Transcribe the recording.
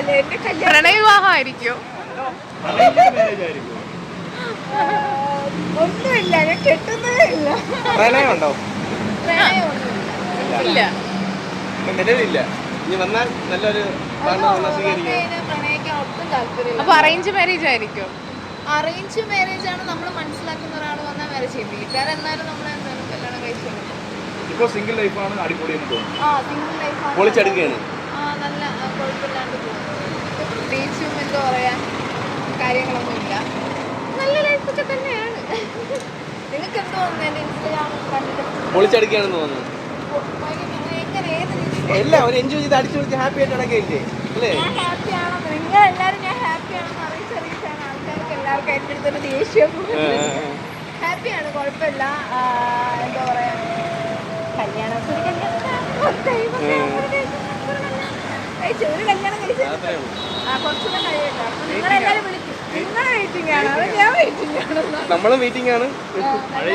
കല്യാണം എന്റെ കല്യാണം പ്രണയവിവാഹമായിരിക്കും? ഒന്നുമില്ല ഞാൻ കെട്ടുന്നതേ ഇല്ല. പ്രണയമുണ്ടോ? ഇല്ല. നിലവിലില്ല. ഇനി വന്നാൽ നല്ലൊരു അപ്പൊ അറേഞ്ച് മാരേജ് ആയിരിക്കും? അറേഞ്ച് മാരേജ് ആണ് നമ്മൾ മനസ്സിലാക്കുന്ന ഒരാൾ വന്നാൽ മാരേജ് ചെയ്യും. വീട്ടുകാരെന്നാലും നമ്മളെ കല്യാണം കഴിച്ചു. ഇപ്പോൾ സിംഗിൾ ലൈഫാണ് അടിപൊളി എന്ന് തോന്നുന്നു. ആ സിംഗിൾ ലൈഫ് പൊളിച്ചെടുക്കുകയാണ്. ആ നല്ല ആ, കുഴപ്പമില്ലാണ്ട് പോകുന്നു പ്രത്യേകിച്ചും എന്താ പറയാ കാര്യങ്ങളൊന്നുമില്ല. നല്ല ലൈഫൊക്കെ തന്നെയാണ്. നിങ്ങൾക്ക് എന്ത് തോന്നുന്നു എന്റെ ഇൻസ്റ്റഗ്രാം കണ്ടിട്ട്? പൊളിച്ചെടുക്കുകയാണെന്ന് തോന്നുന്നു. ഓ, ഭയങ്കര- എങ്ങനെ ഏത് രീതിയിൽ എല്ലാം ഒരു എൻജോയ് ചെയ്ത് അടിച്ചു പൊളിച്ച് ഹാപ്പി ആയിട്ട് നടക്കുകയില്ലേ അല്ലേ? ഞാൻ ഹാപ്പി ആണെന്ന് നിങ്ങൾ എല്ലാവരും ഞാൻ ഹാപ്പി ആണെന്ന് അറിയിച്ചറിയിച്ചാണ് ആൾക്കാർക്ക് എല്ലാവർക്കും എന്റെ അടുത്തൊരു ദേഷ്യം ഹാപ്പിയാണ് കുഴപ്പമില്ല. എന്താ പറയാ കല്യാണം ഒരു കല്യാണം ദൈവമേ, ഒരു കല്യാണം കഴിച്ചു കുറച്ചുകൂടെ കഴിയട്ടെ. വെയിറ്റിംഗ് ആണ് അത് ഞാൻ വെയിറ്റിംഗ് ആണ്. നമ്മളും മീറ്റിംഗ് ആണ് മഴ